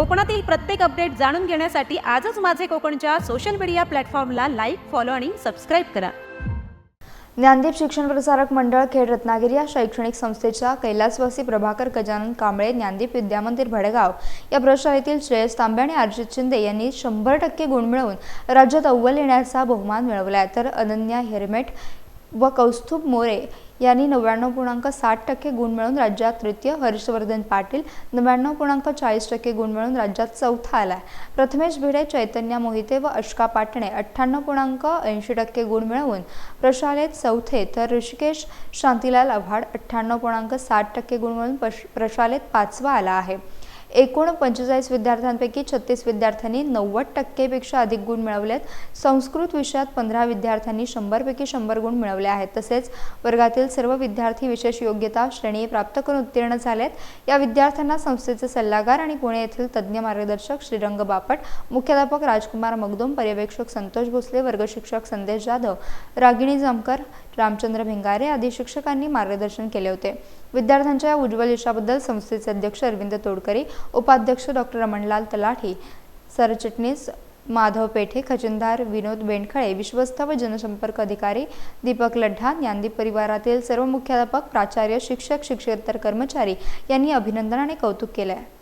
कोकणातील प्रत्येक अपडेट जाणून घेण्यासाठी आजच माझे कोकणच्या सोशल मीडिया प्लॅटफॉर्मला लाईक फॉलो आणि सबस्क्राईब करा. ज्ञानदीप शिक्षण प्रसारक मंडळ खेड रत्नागिरी या शैक्षणिक संस्थेच्या कैलासवासी प्रभाकर गजानन कांबळे ज्ञानदीप विद्यामंदिर भडगाव या प्रशालेतील श्रेयस तांबे आणि अर्जित शिंदे यांनी शंभर टक्के गुण मिळवून राज्यात अव्वल येण्याचा बहुमान मिळवला आहे तर अनन्या हेरमेट व कौस्तुभ मोरे यांनी नव्याण्णव पूर्णांक साठ टक्के गुण मिळवून राज्यात तृतीय हर्षवर्धन पाटील नव्याण्णव पूर्णांक चाळीस टक्के गुण मिळवून राज्यात चौथा आलाय. प्रथमेश भिडे चैतन्य मोहिते व अश्का पाटणे अठ्ठ्याण्णव पूर्णांक ऐंशी टक्के गुण मिळवून प्रशालेत चौथे तर ऋषिकेश शांतीलाल आव्हाड अठ्ठ्याण्णव पूर्णांक साठ टक्के गुण मिळवून प्रशालेत पाचवा आला आहे. एकूण पंचेचाळीस विद्यार्थ्यांपैकी छत्तीस विद्यार्थ्यांनी नव्वद टक्केपेक्षा अधिक गुण मिळवले आहेत संस्कृत विषयात पंधरा विद्यार्थ्यांनी शंभरपैकी शंभर गुण मिळवले आहेत. तसेच वर्गातील सर्व विद्यार्थी विशेष योग्यता श्रेणी प्राप्त करून उत्तीर्ण झालेत. या विद्यार्थ्यांना संस्थेचे सल्लागार आणि पुणे येथील तज्ज्ञ मार्गदर्शक श्रीरंग बापट मुख्याध्यापक राजकुमार मगदुम पर्यवेक्षक संतोष भोसले वर्गशिक्षक संदेश जाधव रागिणी जामकर रामचंद्र भिंगारे आदी शिक्षकांनी मार्गदर्शन केले होते. विद्यार्थ्यांच्या या उज्ज्वल यशाबद्दल संस्थेचे अध्यक्ष अरविंद तोडकरी उपाध्यक्ष डॉक्टर रमणलाल तलाठी सरचिटणीस माधव पेठे खजिनदार विनोद बेंडखळे विश्वस्त व जनसंपर्क अधिकारी दीपक लढ्ढा ज्ञानदीप परिवारातील सर्व मुख्याध्यापक प्राचार्य शिक्षक शिक्षकेतर कर्मचारी यांनी अभिनंदन आणि कौतुक केलं आहे